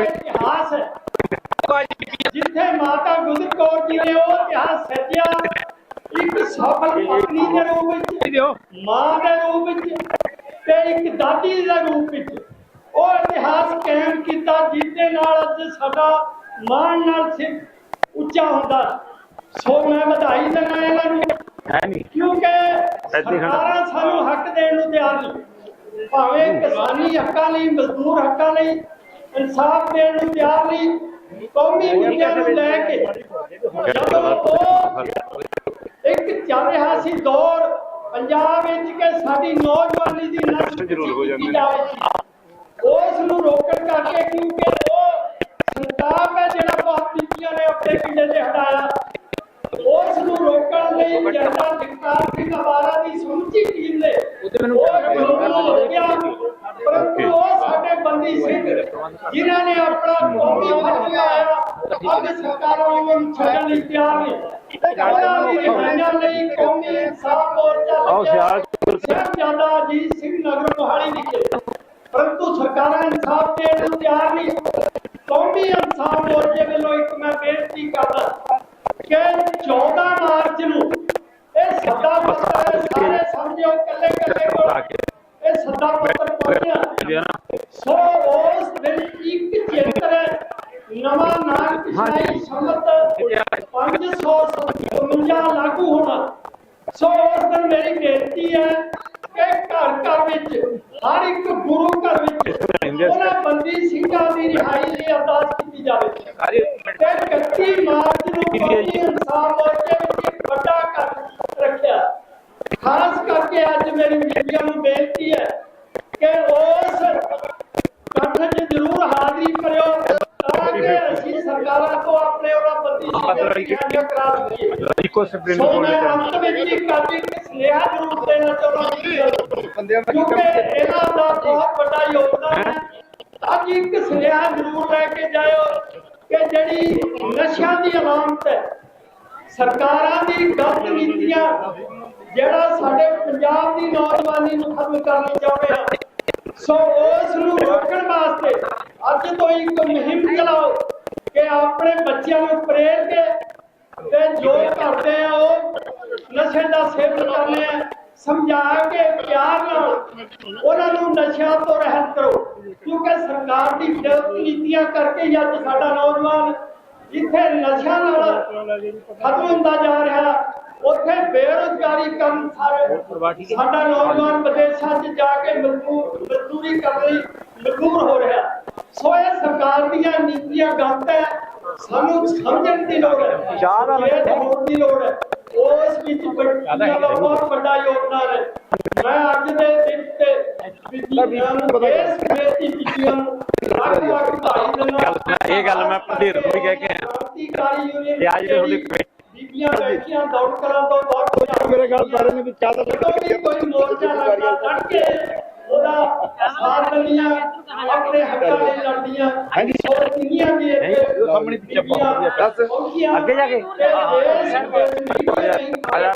ਇਤਿਹਾਸ ਹੈ ਜਿੱਥੇ ਮਾਤਾ ਗੁਜਰ ਕੌਰ ਜੀ ਨੇ ਉਹ ਇਤਿਹਾਸ ਸਿਰਜਿਆ ਇੱਕ ਸਫਲ ਪਤਨੀ ਦੇ ਰੂਪ ਵਿੱਚ ਮਾਂ ਦੇ ਰੂਪ ਵਿੱਚ ਤੇ ਇੱਕ ਦਾਦੀ ਦੇ ਰੂਪ ਵਿੱਚ ਉਹ ਇਤਿਹਾਸ ਕਾਇਮ ਕੀਤਾ ਜਿਹਦੇ ਨਾਲ ਅੱਜ ਸਾਡਾ ਮਾਣ ਨਾਲ ਸਿਰ ਉੱਚਾ ਹੁੰਦਾ ਸੋ ਮੈਂ ਵਧਾਈ ਦਿੰਦਾ ਇਹਨਾਂ ਨੂੰ ਕਿਉਂਕਿ ਸਰਕਾਰਾਂ ਸਾਨੂੰ ਹੱਕ ਦੇਣ ਨੂੰ ਤਿਆਰ ਨਹੀਂ। ਭਾਵੇਂ ਕਿਸਾਨੀ ਹੱਕਾਂ ਲਈ ਮਜ਼ਦੂਰ ਹੱਕਾਂ ਲਈ ਇਨਸਾਫ ਦੇਣ ਨੂੰ ਤਿਆਰ ਨਹੀਂ ਕੌਮੀ ਮੁੱਦਿਆਂ ਨੂੰ ਲੈ ਕੇ ਇੱਕ ਚੱਲ ਰਿਹਾ ਸੀ ਦੌਰ ਪੰਜਾਬ ਵਿੱਚ ਕਿ ਸਾਡੀ ਨੌਜਵਾਨੀ ਦੀ ਨਸਲ ਜ਼ਰੂਰ ਹੋ ਜਾਂਦੇ ਕੀਤੀ ਜਾਵੇ ਉਸ ਨੂੰ ਰੋਕਣ ਕਰਕੇ ਕਿਉਂਕਿ ਉਹ ਸੰਤਾਪ ਹੈ ਜਿਹੜਾ ਬਹੁਤ ਬੀਬੀਆਂ ਨੇ ਆਪਣੇ ਪਿੰਡੇ ਤੇ ਹਟਾਇਆ। ਉਸ ਨੂੰ ਰੋਕਣ ਲਈ ਜਨਰਲ ਜਗਤਾਰ ਸਿੰਘ ਅਵਾਰਾ ਦੀ ਸਮੁੱਚੀ ਟੀਮ ਨੇ ਜਿਨ੍ਹਾਂ ਨੇ ਆਪਣਾ ਕੌਮੀ ਫਰਜ਼ ਅੱਜ ਸਰਕਾਰਾਂ ਨੂੰ ਛੱਡਣ ਲਈ ਤਿਆਰ ਤੇ ਉਹਨਾਂ ਦੀ ਰਿਹਾਈਆਂ ਲਈ ਕੌਮੀ ਇਨਸਾਫ ਮੋਰਚਾ ਆਓ ਸਿਆਲ ਅਜੀਤ ਸਿੰਘ ਨਗਰ ਮੋਹਾਲੀ ਵਿਖੇ। ਪਰੰਤੂ ਸਰਕਾਰਾਂ ਇਨਸਾਫ ਦੇਣ ਨੂੰ ਤਿਆਰ ਨਹੀਂ। ਕੌਮੀ ਇਨਸਾਫ ਮੋਰਚੇ ਵੱਲੋਂ ਇੱਕ ਮੈਂ ਬੇਨਤੀ ਕਰਦਾ ਕਿ 14 ਮਾਰਚ ਨੂੰ ਇਹ ਸੱਦਾ ਪੱਤਰ ਸਾਰੇ ਸਮਝਿਓ ਕੱਲੇ। ਕੱਲੇ ਕੋਲ ਇਹ ਸੱਦਾ ਪੱਤਰ ਪਹੁੰਚਿਆ। ਸੋ ਚੇਤਰ ਨਵਾਂ ਨਾਮ ਪਿਛਾਈ ਸੰਮਤ 557 ਲਾਗੂ ਹੋਣਾ। ਸੋ ਉਸ ਦਿਨ ਮੇਰੀ ਬੇਨਤੀ ਹੈ ਕਿ ਘਰ ਘਰ ਵਿੱਚ ਹਰ ਇੱਕ ਗੁਰੂ ਘਰ ਵਿੱਚ ਉਹਨਾਂ ਬੰਦੀ ਸਿੰਘਾਂ ਦੀ ਰਿਹਾਈ ਲਈ ਅਰਦਾਸ ਕੀਤੀ ਜਾਵੇ। ਤੇ 31 ਮਾਰਚ ਨੂੰ ਕੌਮੀ ਇਨਸਾਫ ਮੋਰਚੇ ਵਿੱਚ ਵੱਡਾ ਇਕੱਠ ਰੱਖਿਆ। ਖਾਸ ਕਰਕੇ ਅੱਜ ਮੇਰੀ ਬੀਬੀਆਂ ਨੂੰ ਬੇਨਤੀ ਹੈ ਕਿ ਉਸ ਇਕੱਠ 'ਚ ਜ਼ਰੂਰ ਹਾਜ਼ਰੀ ਕਰਿਓ ਤਾਂ ਕਿ ਅਸੀਂ ਸਰਕਾਰਾਂ ਤੋਂ ਆਪਣੇ ਉਹਨਾਂ ਕਰਾ ਸਕੀਏ ਇੱਕੋ ਸੁਪਰੀਮ ਸੋ ਕੋਰਟ ਮੈਂ ਦੇ ਅੰਤ ਵਿੱਚ ਇੱਕ ਅੱਜ ਇੱਕ ਸੁਨੇਹਾ ਜ਼ਰੂਰ ਦੇਣਾ ਚਾਹੁੰਦਾ ਕਿਉਂਕਿ ਇਹਨਾਂ ਦਾ ਬਹੁਤ ਵੱਡਾ ਯੋਗਦਾਨ ਹੈ। ਅੱਜ ਇੱਕ ਸੁਨੇਹਾ ਜ਼ਰੂਰ ਲੈ ਕੇ ਜਾਇਓ ਕਿ ਜਿਹੜੀ ਨਸ਼ਿਆਂ ਦੀ ਅਲਾਮਤ ਹੈ ਸਰਕਾਰਾਂ ਦੀ ਗਲਤ ਨੀਤੀਆਂ ਜਿਹੜਾ ਸਾਡੇ ਪੰਜਾਬ ਦੀ ਨੌਜਵਾਨੀ ਨੂੰ ਖਤਮ ਕਰਨਾ ਚਾਹੁੰਦੇ ਆ ਸੋ ਉਸ ਨੂੰ ਰੋਕਣ ਵਾਸਤੇ ਅੱਜ ਤੋਂ ਇੱਕ ਮੁਹਿੰਮ ਚਲਾਓ ਕਿ ਆਪਣੇ ਬੱਚਿਆਂ ਨੂੰ ਪ੍ਰੇਰ ਕੇ ਤੇ ਜੋ ਕਰਦੇ ਆ ਉਹ ਨਸ਼ੇ ਦਾ ਸੇਵਨ ਕਰਨੇ ਆ ਸਮਝਾ ਕੇ ਪਿਆਰ ਨਾਲ। ਉਹਨਾਂ ਨੂੰ ਨਸ਼ਿਆਂ ਤੋਂ ਰਹਿਤ ਕਰੋ। ਕਿਉਂਕਿ ਸਰਕਾਰ ਦੀ ਨੀਤੀਆਂ ਕਰਕੇ ਅੱਜ ਸਾਡਾ ਨੌਜਵਾਨ ਜਿੱਥੇ ਨਸ਼ਿਆਂ ਨਾਲ ਖਤਮ ਹੁੰਦਾ ਜਾ ਰਿਹਾ, ਉੱਥੇ ਬੇਰੁਜ਼ਗਾਰੀ ਕਰਨ ਸਾਰੇ ਸਾਡਾ ਨੌਜਵਾਨ ਵਿਦੇਸ਼ਾਂ 'ਚ ਜਾ ਕੇ ਮਜ਼ਦੂਰ, ਮਜ਼ਦੂਰੀ ਕਰਨ ਲਈ ਮਜਬੂਰ ਹੋ ਰਿਹਾ। ਸੋ ਇਹ ਸਰਕਾਰ ਦੀਆਂ ਨੀਤੀਆਂ ਗਲਤ ਹੈ। ਸਾਨੂੰ ਸਮਝਣ ਦੀ ਲੋੜ ਹੈ। ਚਾਹ ਦਾ ਇਹ ਹੋਣ ਦੀ ਲੋੜ ਹੈ। ਉਸ ਵਿੱਚ ਬਹੁਤ ਵੱਡਾ ਯੋਗਦਾਨ ਹੈ। ਮੈਂ ਅੱਜ ਦੇ ਦਿਨ ਤੇ ਬੀਬੀਆਂ ਨੂੰ ਇਸ ਨੂੰ ਲੱਖ ਲੱਖ ਵਧਾਈ ਦਿੰਦਾ ਇਹ ਗੱਲ ਮੈਂ ਪੰਧੇਰ ਤੋਂ ਵੀ ਕਹਿ ਕੇ ਆਇਆ। ਤੇ ਅੱਜ ਦੇ ਤੁਹਾਡੇ ਬੀਬੀਆਂ ਬੈਠੀਆਂ ਦੌੜ ਕਰਾਂ ਤੋਂ ਬਹੁਤ ਖੁਸ਼ ਮੇਰੇ ਗੱਲ ਸਾਰੇ ਨੇ ਵੀ ਚਾਹ ਦਾ ਕੋਈ ਮੋਰਚਾ ਲੱਗਦਾ ਲੜ ਕੇ ਉਹਦਾ ਸਾਥ ਦਿੰਦੀਆਂ। ਆਪਣੇ ਹੱਕਾਂ ਲਈ ਲੜਦੀਆਂ। ਹਾਂਜੀ। ਸੋ ਕਿੰਨੀਆਂ ਵੀ ਇੱਥੇ ਸਾਹਮਣੇ ਪਿੱਛੇ ਪਹੁੰਚੀਆਂ ਅੱਗੇ ਜਾ ਕੇ। ਦੇਸ਼ ਆਇਆ।